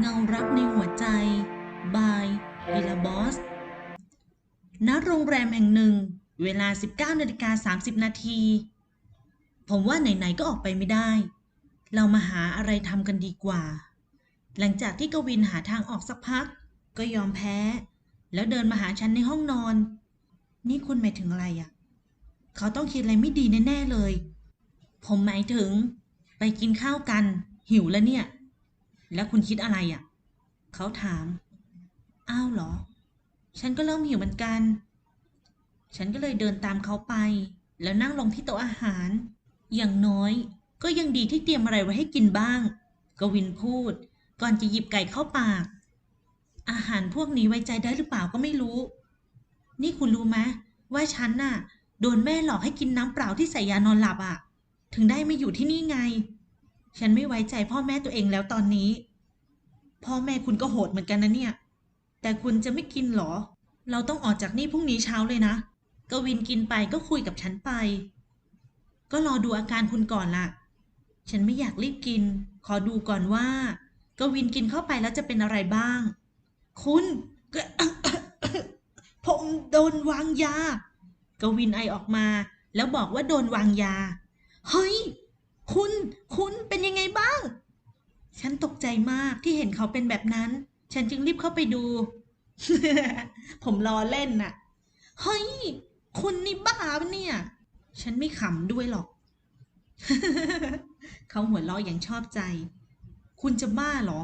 เงารักในหัวใจ บายวิลาบอส ณ โรงแรมแห่งหนึ่ง เวลา 19นาฬิกา30 นาที ผมว่าไหน ๆ ก็ออกไปไม่ได้ เรามาหาอะไรทำกันดีกว่า หลังจากที่กวินหาทางออกสักพัก ก็ยอมแพ้ แล้วเดินมาหาฉันในห้องนอน นี่คุณหมายถึงอะไรอะ่ะ เขาต้องคิดอะไรไม่ดีแน่ ๆ เลย ผมหมายถึง ไปกินข้าวกัน หิวแล้วเนี่ย แล้วคุณคิดอะไรอะ่ะ เขาถาม อ้าวเหรอ ฉันก็เริ่มหิวเหมือนกัน ฉันก็เลยเดินตามเขาไป แล้วนั่งลงที่โต๊ะอาหาร อย่างน้อย ก็ยังดีที่เตรียมอะไรไว้ให้กินบ้าง กวินพูด ก่อนจะหยิบไก่เข้าปาก อาหารพวกนี้ไว้ใจได้หรือเปล่าก็ไม่รู้ นี่คุณรู้ไหมว่าฉันน่ะ โดนแม่หลอกให้กินน้ำเปล่าที่ใส่ยานอนหลับอะ ถึงได้มาอยู่ที่นี่ไง ฉันไม่ไว้ใจพ่อแม่ตัวเองแล้วตอนนี้ พ่อแม่คุณก็โหดเหมือนกันนะเนี่ย แต่คุณจะไม่กินหรอ เราต้องออกจากนี่พรุ่งนี้เช้าเลยนะ กวินกินไปก็คุยกับฉันไป ก็รอดูอาการคุณก่อนล่ะฉันไม่อยากรีบกิน ขอดูก่อนว่า กวินกินเข้าไปแล้วจะเป็นอะไรบ้าง คุณผมโดนวางยา กวินไอออกมา แล้วบอกว่าโดนวางยา เฮ้ย คุณ คุณเป็นยังไงบ้าง ฉันตกใจมากที่เห็นเขาเป็นแบบนั้น ฉันจึงรีบเข้าไปดู ผมรอเล่นน่ะ เฮ้ย คุณนี่บ้าปะเนี่ย ฉันไม่ขำด้วยหรอก เขาหัวเราะอย่างชอบใจ คุณจะบ้าเหรอ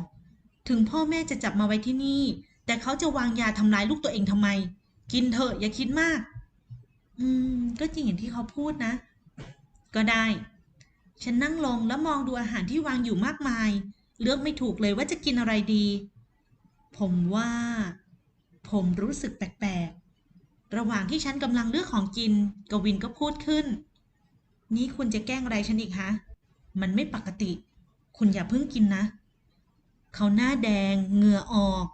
ถึงพ่อแม่จะจับมาไว้ที่นี่ แต่เขาจะวางยาทำร้ายลูกตัวเองทำไม กินเถอะอย่าคิดมาก อืม ก็จริงอย่างที่เขาพูดนะ ก็ได้ฉันนั่งลงแล้วมองดูอาหารที่วางอยู่มากมาย เลือกไม่ถูกเลยว่าจะกินอะไรดี ผมว่า ผมรู้สึกแปลกๆ ระหว่างที่ฉันกำลังเลือกของกิน กวินก็พูดขึ้น นี่คุณจะแกล้งอะไรฉันอีกฮะ มันไม่ปกติ คุณอย่าเพิ่งกินนะ เขาหน้าแดง เหงื่อออก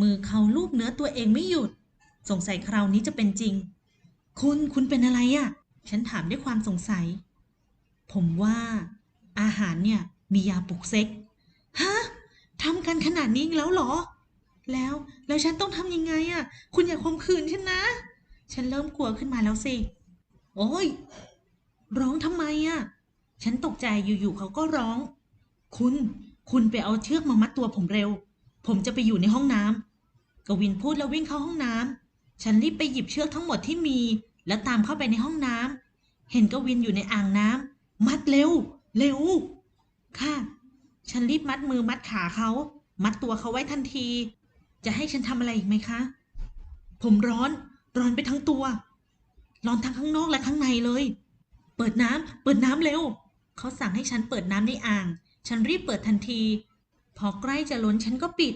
มือเขาลูบเนื้อตัวเองไม่หยุด สงสัยคราวนี้จะเป็นจริง คุณ คุณเป็นอะไรอะ่ะ ฉันถามด้วยความสงสัย ผมว่า อาหารเนี่ยมียาปลุกเซ็กำกันขนาดนี้อีกแล้วเหรอ แล้วแล้วฉันต้องทำยังไงอะ่ะ คุณอย่าข่มขืนฉันนะ ฉันเริ่มกลัวขึ้นมาแล้วสิ โอ้ย ร้องทำไมอะ่ะ ฉันตกใจอยู่ๆเขาก็ร้อง คุณ คุณไปเอาเชือกมามัดตัวผมเร็ว ผมจะไปอยู่ในห้องน้ำกวินพูดแล้ววิ่งเข้าห้องน้ำฉันรีบไปหยิบเชือกทั้งหมดที่มี แล้วตามเข้าไปในห้องน้ำเห็นกวินอยู่ในอ่างน้ำมัดเร็ว เร็ว ค่ะ ฉันรีบมัดมือมัดขาเขา มัดตัวเขาไว้ทันที จะให้ฉันทำอะไรอีกไหมคะ ผมร้อน ร้อนไปทั้งตัว ร้อนทั้งข้างนอกและข้างในเลย เปิดน้ำเปิดน้ำเร็ว เขาสั่งให้ฉันเปิดน้ำในอ่าง ฉันรีบเปิดทันที พอใกล้จะล้นฉันก็ปิด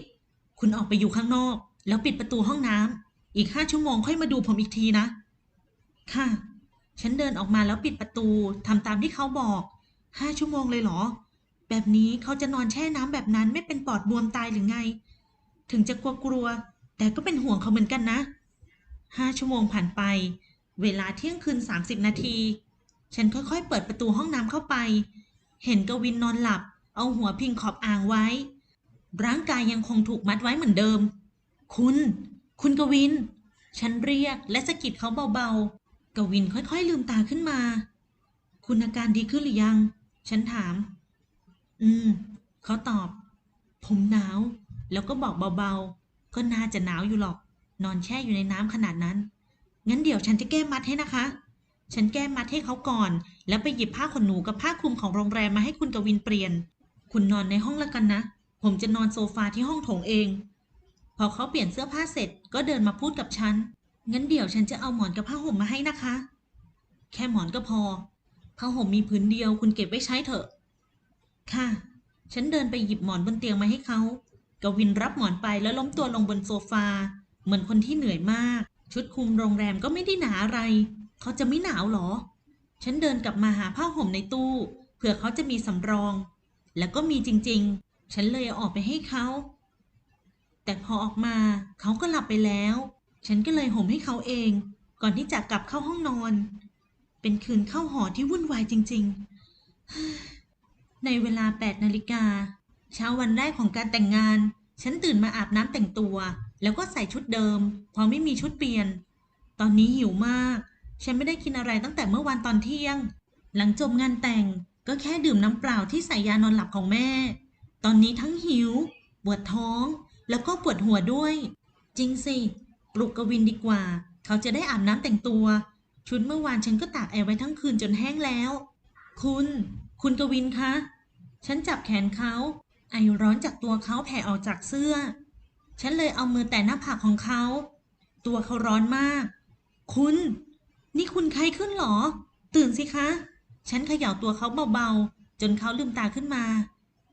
คุณออกไปอยู่ข้างนอก แล้วปิดประตูห้องน้ำอีกห้าชั่วโมงค่อยมาดูผมอีกทีนะ ค่ะ ฉันเดินออกมาแล้วปิดประตูทำตามที่เขาบอกห้าชั่วโมงเลยเหรอ แบบนี้เขาจะนอนแช่น้ำแบบนั้นไม่เป็นปอดบวมตายหรือไง ถึงจะกลัวกลัวๆแต่ก็เป็นห่วงเขาเหมือนกันนะห้าชั่วโมงผ่านไป เวลาเที่ยงคืนสามสิบนาที ฉันค่อยๆ เปิดประตูห้องน้ำเข้าไป เห็นกวินนอนหลับ เอาหัวพิงขอบอ่างไว้ ร่างกายยังคงถูกมัดไว้เหมือนเดิม คุณ คุณกวิน ฉันเรียกและสะกิดเขาเบาๆ กวินค่อยๆ ลืมตาขึ้นมา คุณอาการดีขึ้นหรือยัง ฉันถาม อืม เขาตอบ ผมหนาว แล้วก็บอกเบาๆ ก็น่าจะหนาวอยู่หรอก นอนแช่อยู่ในน้ำขนาดนั้น งั้นเดี๋ยวฉันจะแก้มัดให้นะคะ ฉันแก้มัดให้เขาก่อน แล้วไปหยิบผ้าขนหนูกับผ้าคลุมของโรงแรมมาให้คุณกวินเปลี่ยน คุณนอนในห้องล้วกันนะ ผมจะนอนโซฟาที่ห้องโถงเอง พอเขาเปลี่ยนเสื้อผ้าเสร็จ ก็เดินมาพูดกับฉัน งั้นเดี๋ยวฉันจะเอาหมอนกับผ้าห่มมาให้นะคะ แค่หมอนก็พอ ผ้าห่มมีผืนเดียวคุณเก็บไว้ใช้เถอะ ค่ะ ฉันเดินไปหยิบหมอนบนเตียงมาให้เขา กวินรับหมอนไปแล้วล้มตัวลงบนโซฟา เหมือนคนที่เหนื่อยมาก ชุดคลุมโรงแรมก็ไม่ได้หนาอะไร เขาจะไม่หนาวหรอ ฉันเดินกลับมาหาผ้าห่มในตู้ เผื่อเขาจะมีสำรอง แล้วก็มีจริงๆ ฉันเลยเอาออกไปให้เขา แต่พอออกมาเขาก็หลับไปแล้ว ฉันก็เลยห่มให้เขาเอง ก่อนที่จะกลับเข้าห้องนอน เป็นคืนเข้าหอที่วุ่นวายจริง ๆ ในเวลา 8 นาฬิกา เช้าวันแรกของการแต่งงาน ฉันตื่นมาอาบน้ำแต่งตัว แล้วก็ใส่ชุดเดิม พอไม่มีชุดเปลี่ยน ตอนนี้หิวมาก ฉันไม่ได้กินอะไรตั้งแต่เมื่อวานตอนเที่ยง หลังจบงานแต่งก็แค่ดื่มน้ำเปล่าที่ใส่ยานอนหลับของแม่ ตอนนี้ทั้งหิว ปวดท้อง แล้วก็ปวดหัวด้วย จริงสิ ปลุกกวินดีกว่า เขาจะได้อาบน้ำแต่งตัว ชุดเมื่อวานฉันก็ตากแอร์ไว้ทั้งคืนจนแห้งแล้ว คุณ คุณกวินคะ ฉันจับแขนเขาไอร้อนจากตัวเขาแผ่ออกจากเสื้อ ฉันเลยเอามือแตะหน้าผากของเขา ตัวเขาร้อนมาก คุณ นี่คุณไข้ขึ้นหรอ ตื่นสิคะ ฉันเขย่าตัวเขาเบาๆ จนเขาลืมตาขึ้นมา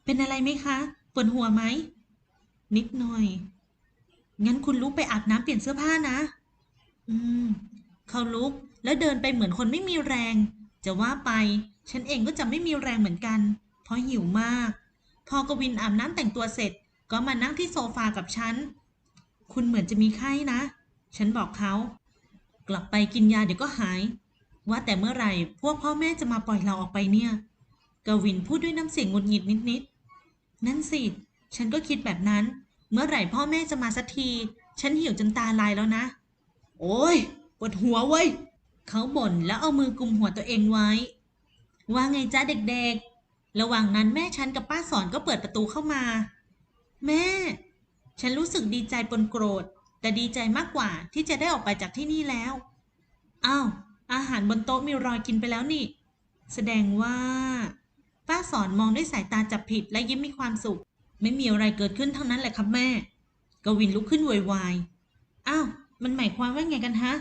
เป็นอะไรไหมคะ ปวดหัวไหม นิดหน่อย งั้นคุณลุกไปอาบน้ำเปลี่ยนเสื้อผ้านะ อืม เขาลุกแล้วเดินไปเหมือนคนไม่มีแรง จะว่าไป ฉันเองก็จะไม่มีแรงเหมือนกัน ราะหิวมาก พอกวินอาบน้ำแต่งตัวเสร็จ ก็มานั่งที่โซฟากับฉัน คุณเหมือนจะมีไข้นะ ฉันบอกเขา กลับไปกินยาเดี๋ยวก็หาย ว่าแต่เมื่อไหร่พวกพ่อแม่จะมาปล่อยเราออกไปเนี่ย กวินพูดด้วยน้ำเสียงงุดหงิดนิดๆ นั่นสิ ฉันก็คิดแบบนั้น เมื่อไหร่พ่อแม่จะมาสักที ฉันหิวจนตาลายแล้วนะ โอ้ยปวดหัวเว้ย เขาบ่นแล้วเอามือกุมหัวตัวเองไว้ ว่าไงจ้าเด็กๆ ระหว่างนั้นแม่ฉันกับป้าสอนก็เปิดประตูเข้ามา แม่ ฉันรู้สึกดีใจปนโกรธ แต่ดีใจมากกว่าที่จะได้ออกไปจากที่นี่แล้วอ้าวอาหารบนโต๊ะมีรอยกินไปแล้วนี่ แสดงว่า ป้าสอนมองด้วยสายตาจับผิดและยิ้มมีความสุข ไม่มีอะไรเกิดขึ้นทั้งนั้นแหละครับแม่ กวินลุกขึ้นโวยวายอ้าวมันหมายความว่าไงกันฮะ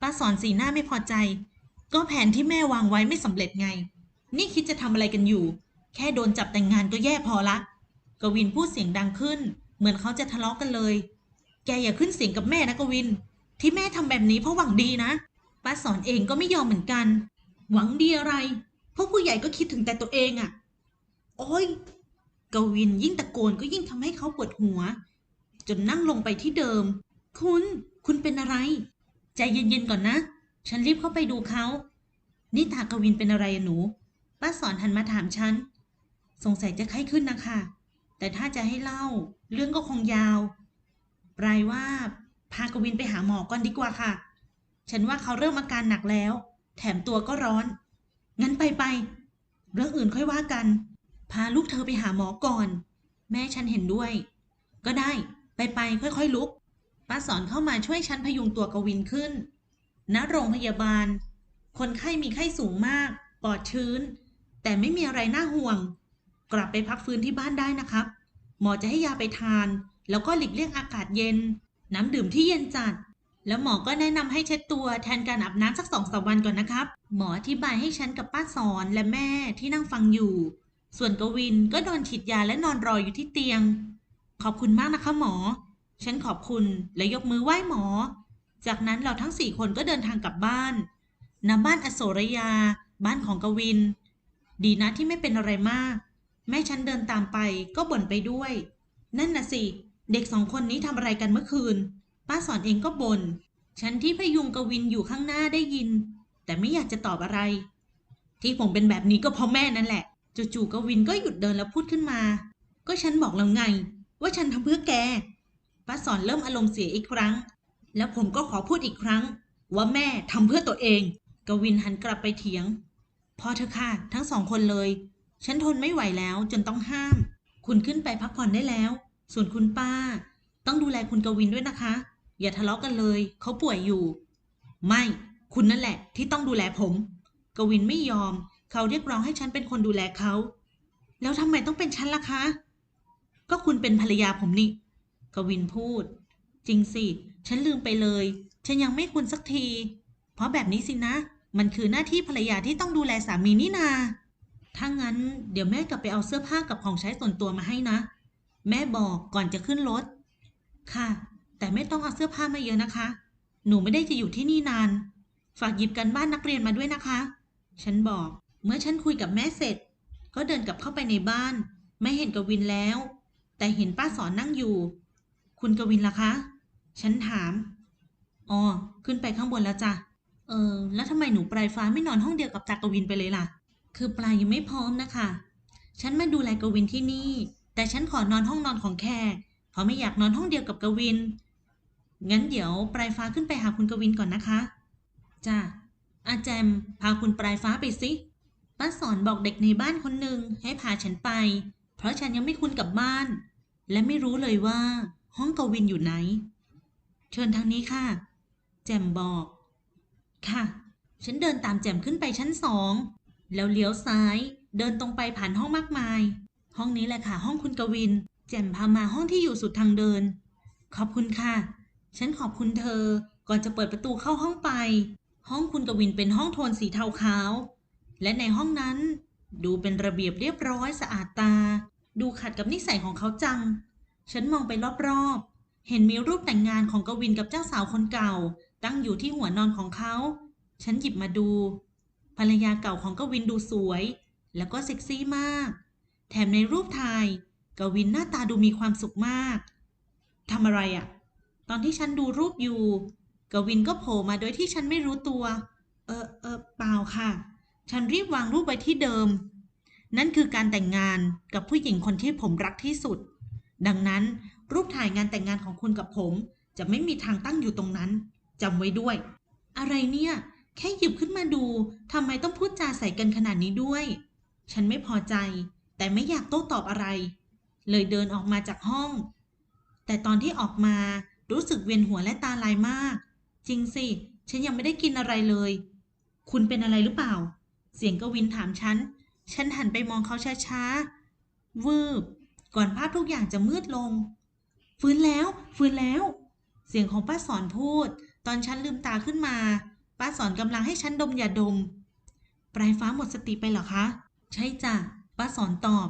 ป้าสอนสีหน้าไม่พอใจ ก็แผนที่แม่วางไว้ไม่สำเร็จไง นี่คิดจะทำอะไรกันอยู่ แค่โดนจับแต่งงานก็แย่พอละ กวินพูดเสียงดังขึ้น เหมือนเขาจะทะเลาะกันเลย แกอย่าขึ้นเสียงกับแม่นะกวิน ที่แม่ทำแบบนี้เพราะหวังดีนะ ป้าสอนเองก็ไม่ยอมเหมือนกัน หวังดีอะไรเพราะผู้ใหญ่ก็คิดถึงแต่ตัวเองอะ่ะ โอ้ย กวินยิ่งตะโกนก็ยิ่งทำให้เขาปวดหัว จนนั่งลงไปที่เดิม คุณ คุณเป็นอะไร ใจเย็นๆก่อนนะ ฉันรีบเข้าไปดูเขานี่ตากวินเป็นอะไรหนู ป้าสอนหันมาถามฉัน สงสัยจะไข้ขึ้นนะคะ แต่ถ้าจะให้เล่า เรื่องก็คงยาว ปลายว่าพากวินไปหาหมอก่อนดีกว่าค่ะ ฉันว่าเขาเริ่มอาการหนักแล้ว แถมตัวก็ร้อน งั้นไปไป เรื่องอื่นค่อยว่ากัน พาลูกเธอไปหาหมอก่อน แม่ฉันเห็นด้วย ก็ได้ ไปไปค่อยๆลุก ป้าสอนเข้ามาช่วยฉันพยุงตัวกวินขึ้นณโรงพยาบาล คนไข้มีไข้สูงมาก ปอดชื้น แต่ไม่มีอะไรน่าห่วง กลับไปพักฟื้นที่บ้านได้นะครับ หมอจะให้ยาไปทาน แล้วก็หลีกเลี่ยงอากาศเย็น น้ำดื่มที่เย็นจัด แล้วหมอก็แนะนำให้เช็ดตัวแทนการอาบน้ำสักสองสามวันก่อนนะครับ หมออธิบายให้ฉันกับป้าสอนและแม่ที่นั่งฟังอยู่ ส่วนกวินก็โดนฉีดยาและนอนรออยู่ที่เตียง ขอบคุณมากนะคะหมอ ฉันขอบคุณและยกมือไหว้หมอ จากนั้นเราทั้งสี่คนก็เดินทางกลับบ้านณบ้านอโศรยา บ้านของกวิน ดีนะที่ไม่เป็นอะไรมาก แม่ฉันเดินตามไปก็บ่นไปด้วย นั่นน่ะสิ เด็กสองคนนี้ทำอะไรกันเมื่อคืน ป้าสอนเองก็บน่น ฉันที่พยุงกวินอยู่ข้างหน้าได้ยิน แต่ไม่อยากจะตอบอะไร ที่ผมเป็นแบบนี้ก็เพราะแม่นั่นแหละ จู่ๆกวินก็หยุดเดินแล้วพูดขึ้นมา ก็ฉันบอกแล้วไง ว่าฉันทำเพื่อแก ป้าสอนเริ่มอารมณ์เสียอีกครั้ง แล้วผมก็ขอพูดอีกครั้ง ว่าแม่ทำเพื่อตัวเอง กวินหันกลับไปเถียง พอเถอค่ะ ทั้งสองคนเลย ฉันทนไม่ไหวแล้วจนต้องห้าม คุณขึ้นไปพักผ่อนได้แล้ว ส่วนคุณป้า ต้องดูแลคุณกวินด้วยนะคะ อย่าทะเลาะกันเลย เขาป่วยอยู่ ไม่คุณนั่นแหละ ที่ต้องดูแลผม กวินไม่ยอม เขาเรียกร้องให้ฉันเป็นคนดูแลเขา แล้วทำไมต้องเป็นฉันล่ะคะ ก็คุณเป็นภรรยาผมนี่ กวินพูด จริงสิ ฉันลืมไปเลย ฉันยังไม่คุณสักที เพราะแบบนี้สินะ มันคือหน้าที่ภรรยาที่ต้องดูแลสามีนี่นา ถ้างั้นเดี๋ยวแม่กลับไปเอาเสื้อผ้ากับของใช้ส่วนตัวมาให้นะ แม่บอกก่อนจะขึ้นรถ ค่ะ แต่ไม่ต้องเอาเสื้อผ้ามาเยอะนะคะ หนูไม่ได้จะอยู่ที่นี่นาน ฝากหยิบกันบ้านนักเรียนมาด้วยนะคะ ฉันบอก เมื่อฉันคุยกับแม่เสร็จ ก็เดินกลับเข้าไปในบ้าน ไม่เห็นกวินแล้ว แต่เห็นป้าสอนนั่งอยู่ คุณกวินล่ะคะ ฉันถาม อ๋อ ขึ้นไปข้างบนแล้วจ้ะ เออแล้วทำไมหนูปลายฟ้าไม่นอนห้องเดียวกับจากกวินไปเลยล่ะ คือปลายยังไม่พร้อมนะคะ ฉันมาดูแลกวินที่นี่ แต่ฉันขอนอนห้องนอนของแขกเพราะไม่อยากนอนห้องเดียวกับกวิน งั้นเดี๋ยวปลายฟ้าขึ้นไปหาคุณกวินก่อนนะคะ จ้าอาแจมพาคุณปลายฟ้าไปสิป้าสอนบอกเด็กในบ้านคนหนึ่งให้พาฉันไป เพราะฉันยังไม่คุ้นกับบ้าน และไม่รู้เลยว่า ห้องกวินอยู่ไหน เชิญทางนี้ค่ะ แจมบอก ค่ะ ฉันเดินตามแจ่มขึ้นไปชั้นสอง แล้วเลี้ยวซ้าย เดินตรงไปผ่านห้องมากมาย ห้องนี้แหละค่ะ ห้องคุณกวิน แจ่มพามาห้องที่อยู่สุดทางเดิน ขอบคุณค่ะ ฉันขอบคุณเธอ ก่อนจะเปิดประตูเข้าห้องไป ห้องคุณกวินเป็นห้องโทนสีเทาขาว และในห้องนั้น ดูเป็นระเบียบเรียบร้อยสะอาดตา ดูขัดกับนิสัยของเขาจัง ฉันมองไปรอบๆ เห็นมีรูปแต่งงานของกวินกับเจ้าสาวคนเก่า ตั้งอยู่ที่หัวนอนของเขา ฉันหยิบมาดู ภรรยาเก่าของกวินดูสวย แล้วก็เซ็กซี่มาก แถมในรูปถ่ายกวินหน้าตาดูมีความสุขมากทำอะไรอะ่ะ ตอนที่ฉันดูรูปอยู่ กวินก็โผล่มาโดยที่ฉันไม่รู้ตัว เออเออเปล่าค่ะ ฉันรีบวางรูปไว้ที่เดิม นั่นคือการแต่งงานกับผู้หญิงคนที่ผมรักที่สุด ดังนั้นรูปถ่ายงานแต่งงานของคุณกับผมจะไม่มีทางตั้งอยู่ตรงนั้น จำไว้ด้วย อะไรเนี่ย แค่หยิบขึ้นมาดูทำไมต้องพูดจาใส่กันขนาดนี้ด้วย ฉันไม่พอใจ แต่ไม่อยากโต้ตอบอะไร เลยเดินออกมาจากห้อง แต่ตอนที่ออกมารู้สึกเวียนหัวและตาลายมาก จริงสิ ฉันยังไม่ได้กินอะไรเลย คุณเป็นอะไรหรือเปล่า เสียงกวินถามฉัน ฉันหันไปมองเขาช้าๆวืบ ก่อนภาพทุกอย่างจะมืดลง ฟื้นแล้ว ฟื้นแล้ว เสียงของป้าสอนพูด ตอนฉันลืมตาขึ้นมา ป้าสอนกำลังให้ฉันดมยาดม ปลายฟ้าหมดสติไปเหรอคะ ใช่จ้ะ ป้าสอนตอบ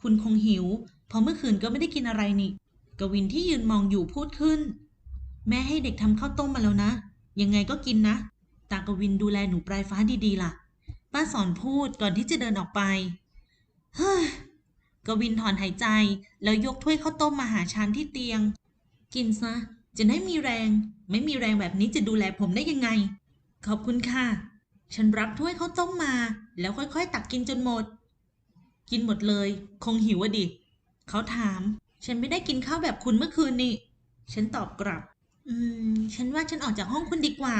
คุณคงหิว เพราะเมื่อคืนก็ไม่ได้กินอะไรนี่ กวินที่ยืนมองอยู่พูดขึ้น แม่ให้เด็กทำข้าวต้มมาแล้วนะ ยังไงก็กินนะ ตากวินดูแลหนูปลายฟ้าดีๆล่ะ ป้าสอนพูดก่อนที่จะเดินออกไป เฮ้ยกวินถอนหายใจแล้วยกถ้วยข้าวต้มมาหาฉันที่เตียง กินซะ จะได้มีแรง ไม่มีแรงแบบนี้จะดูแลผมได้ยังไง ขอบคุณค่ะ ฉันรับถ้วยข้าวต้มมา แล้วค่อยๆ ตักกินจนหมด กินหมดเลย คงหิวอะดิ เขาถาม ฉันไม่ได้กินข้าวแบบคุณเมื่อคืนนี่ ฉันตอบกลับ อืม ฉันว่าฉันออกจากห้องคุณดีกว่า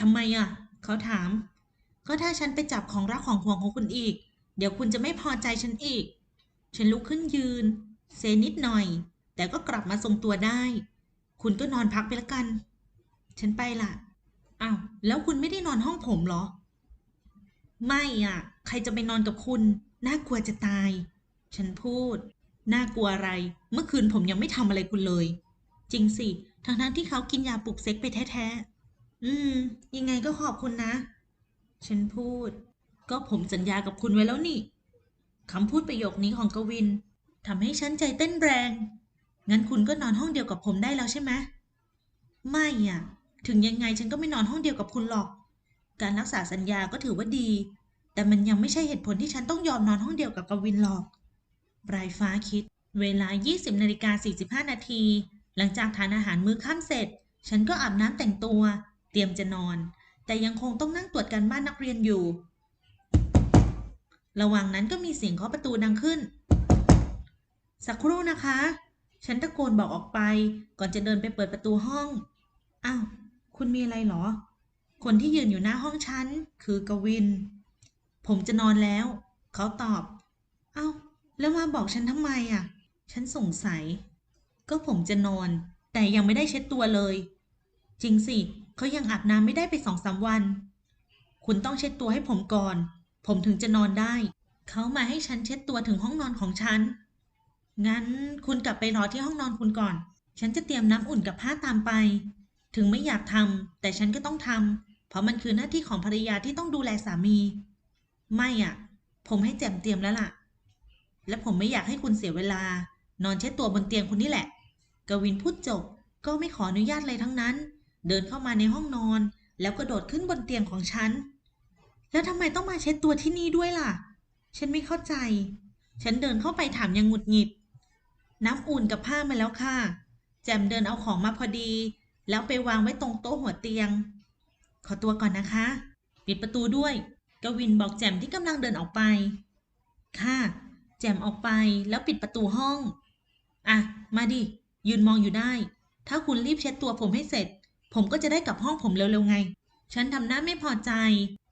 ทำไมอะเขาถาม ก็ถ้าฉันไปจับของรักของห่วงของคุณอีก เดี๋ยวคุณจะไม่พอใจฉันอีก ฉันลุกขึ้นยืน เซนิดหน่อย แต่ก็กลับมาทรงตัวได้ คุณก็นอนพักไปละกัน ฉันไปละอ้าวแล้วคุณไม่ได้นอนห้องผมเหรอ ไม่อะ ใครจะไปนอนกับคุณ น่ากลัวจะตาย ฉันพูด น่ากลัวอะไร เมื่อคืนผมยังไม่ทำอะไรคุณเลย จริงสิ ทั้งทั้งๆที่เขากินยาปลุกเซ็กไปแท้ๆ อืม ยังไงก็ขอบคุณนะ ฉันพูด ก็ผมสัญญากับคุณไว้แล้วนี่คำพูดประโยคนี้ของกวินทำให้ฉันใจเต้นแรง งั้นคุณก็นอนห้องเดียวกับผมได้แล้วใช่ไหมไม่อะ ถึงยังไงฉันก็ไม่นอนห้องเดียวกับคุณหรอก การรักษาสัญญาก็ถือว่าดี แต่มันยังไม่ใช่เหตุผลที่ฉันต้องยอมนอนห้องเดียวกับกวินหรอกปลายฟ้าคิด เวลา 20นาฬิกา45 นาที หลังจากทานอาหารมื้อค่ำเสร็จ ฉันก็อาบน้ำแต่งตัว เตรียมจะนอน แต่ยังคงต้องนั่งตรวจการบ้านนักเรียนอยู่ ระหว่างนั้นก็มีเสียงเคาะประตูดังขึ้น สักครู่นะคะ ฉันตะโกนบอกออกไป ก่อนจะเดินไปเปิดประตูห้อง อ้าว คุณมีอะไรเหรอ คนที่ยืนอยู่หน้าห้องฉัน คือกวิน ผมจะนอนแล้ว เขาตอบ เอ้า แล้วมาบอกฉันทำไมอะ ฉันสงสัย ก็ผมจะนอน แต่ยังไม่ได้เช็ดตัวเลย จริงสิ เขายังอาบน้ำไม่ได้ไปสองสามวัน คุณต้องเช็ดตัวให้ผมก่อน ผมถึงจะนอนได้ เขามาให้ฉันเช็ดตัวถึงห้องนอนของฉัน งั้นคุณกลับไปรอที่ห้องนอนคุณก่อน ฉันจะเตรียมน้ำอุ่นกับผ้าตามไป ถึงไม่อยากทำแต่ฉันก็ต้องทำเพราะมันคือหน้าที่ของภรรยาที่ต้องดูแลสามี ไม่อะ ผมให้แจมเตรียมแล้วล่ะ และผมไม่อยากให้คุณเสียเวลา นอนเช็ดตัวบนเตียงคุณนี่แหละ กวินพูดจบ ก็ไม่ขออนุญาตเลยทั้งนั้น เดินเข้ามาในห้องนอน แล้วกระโดดขึ้นบนเตียงของฉัน แล้วทำไมต้องมาเช็ดตัวที่นี่ด้วยล่ะ ฉันไม่เข้าใจ ฉันเดินเข้าไปถามอยังหงุดหงิด น้ำอุ่นกับผ้ามาแล้วค่ะ แจมเดินเอาของมาพอดี แล้วไปวางไว้ตรงโต๊ะหัวเตียง ขอตัวก่อนนะคะ ปิดประตูด้วย กวินบอกแจมที่กำลังเดินออกไป ค่ะ แจมออกไปแล้วปิดประตูห้อง อะ มาดิ ยืนมองอยู่ได้ ถ้าคุณรีบเช็ดตัวผมให้เสร็จ ผมก็จะได้กลับห้องผมเร็วๆไง ฉันทำหน้าไม่พอใจ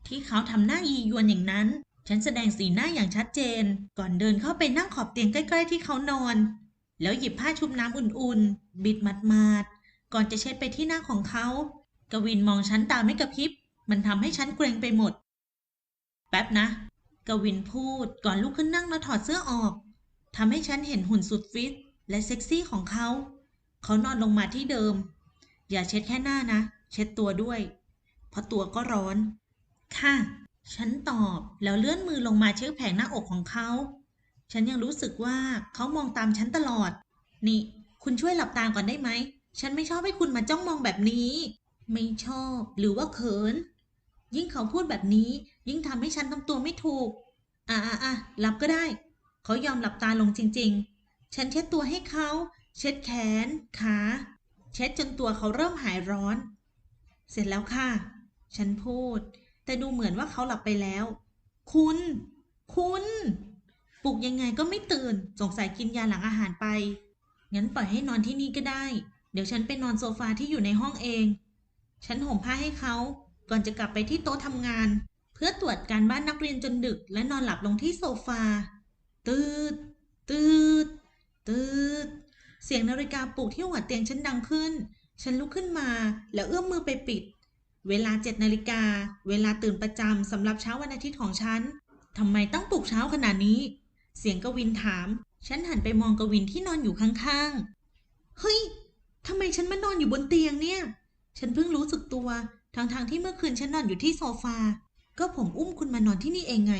ที่เขาทำหน้ายียวนอย่างนั้น ฉันแสดงสีหน้าอย่างชัดเจน ก่อนเดินเข้าไปนั่งขอบเตียงใกล้ ๆ ที่เขานอน แล้วหยิบผ้าชุบน้ำอุ่นๆ บิดมัดๆ ก่อนจะเช็ดไปที่หน้าของเขา กวินมองฉันตาไม่กระพริบ มันทำให้ฉันเกรงไปหมด แป๊บนะ กวินพูดก่อนลุกขึ้นนั่งแล้วถอดเสื้อออก ทำให้ฉันเห็นหุ่นสุดฟิต และเซ็กซี่ของเขา เขานอนลงมาที่เดิม อย่าเช็ดแค่หน้านะ เช็ดตัวด้วย เพราะตัวก็ร้อน ค่ะ ฉันตอบแล้วเลื่อนมือลงมาเช็คแผงหน้าอกของเขา ฉันยังรู้สึกว่าเขามองตามฉันตลอด นี่ คุณช่วยหลับตาก่อนได้ไหม ฉันไม่ชอบให้คุณมาจ้องมองแบบนี้ ไม่ชอบหรือว่าเขิน ยิ่งเขาพูดแบบนี้ ยิ่งทำให้ฉันทำตัวไม่ถูก อะอะอะหลับก็ได้ เขายอมหลับตาลงจริง ๆ ฉันเช็ดตัวให้เขา เช็ดแขน ขา เช็ดจนตัวเขาเริ่มหายร้อน เสร็จแล้วค่ะ ฉันพูด แต่ดูเหมือนว่าเขาหลับไปแล้ว คุณ คุณ ปลุกยังไงก็ไม่ตื่น สงสัยกินยาหลังอาหารไป งั้นปล่อยให้นอนที่นี่ก็ได้ เดี๋ยวฉันไปนอนโซฟาที่อยู่ในห้องเอง ฉันห่มผ้าให้เขา ก่อนจะกลับไปที่โต๊ะทำงาน เพื่อตรวจการบ้านนักเรียนจนดึก และนอนหลับลงที่โซฟา ตืด ตืด ตืด เสียงนาฬิกาปลุกที่หัวเตียงฉันดังขึ้น ฉันลุกขึ้นมา แล้วเอื้อมมือไปปิด เวลาเจ็ดนาฬิกา เวลาตื่นประจำสำหรับเช้าวันอาทิตย์ของฉันทำไมต้องปลุกเช้าขนาดนี้ เสียงกวินถาม ฉันหันไปมองกวินที่นอนอยู่ข้างๆ เฮ้ย ทำไมฉันมานอนอยู่บนเตียงเนี่ย ฉันเพิ่งรู้สึกตัว ทั้งๆที่เมื่อคืนฉันนอนอยู่ที่โซฟา ก็ผมอุ้มคุณมานอนที่นี่เองไง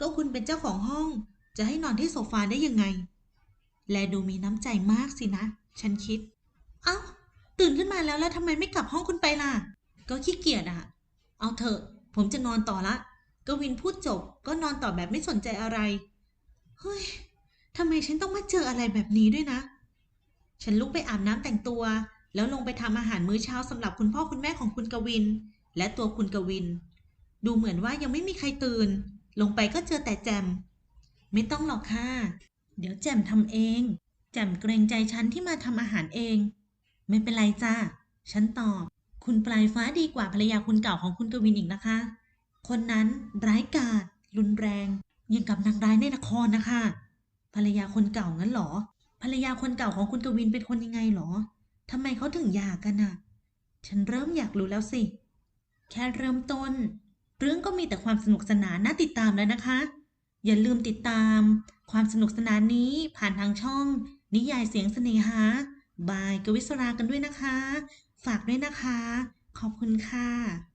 ก็คุณเป็นเจ้าของห้อง จะให้นอนที่โซฟาได้ยังไง และดูมีน้ำใจมากสินะ ฉันคิด เอ้า ตื่นขึ้นมาแล้วแล้วทำไมไม่กลับห้องคุณไปล่ะ ก็ขี้เกียจอะเอาเถอะ ผมจะนอนต่อละ กวินพูดจบ ก็นอนต่อแบบไม่สนใจอะไร เฮ้ยทำไมฉันต้องมาเจออะไรแบบนี้ด้วยนะ ฉันลุกไปอาบน้ำแต่งตัว แล้วลงไปทำอาหารมื้อเช้าสำหรับคุณพ่อคุณแม่ของคุณกวิน และตัวคุณกวิน ดูเหมือนว่ายังไม่มีใครตื่น ลงไปก็เจอแต่แจม ไม่ต้องหรอกค่ะ เดี๋ยวแจมทำเอง แจมเกรงใจฉันที่มาทำอาหารเอง ไม่เป็นไรจ้าฉันตอบ คุณปลายฟ้าดีกว่าภรรยาคุณเก่าของคุณกวินอีกนะคะ คนนั้นร้ายกาจรุนแรง ยังกับนางร้ายในละครนะคะ ภรรยาคนเก่างั้นหรอ ภรรยาคนเก่าของคุณกวินเป็นคนยังไงหรอทำไมเขาถึงหย่ากันน่ะ ฉันเริ่มอยากรู้แล้วสิ แค่เริ่มต้น เรื่องก็มีแต่ความสนุกสนานน่าติดตามแล้วนะคะ อย่าลืมติดตาม ความสนุกสนานนี้ผ่านทางช่อง นิยายเสียงเสน่หาบายกวิศรากันด้วยนะคะ ฝากด้วยนะคะ ขอบคุณค่ะ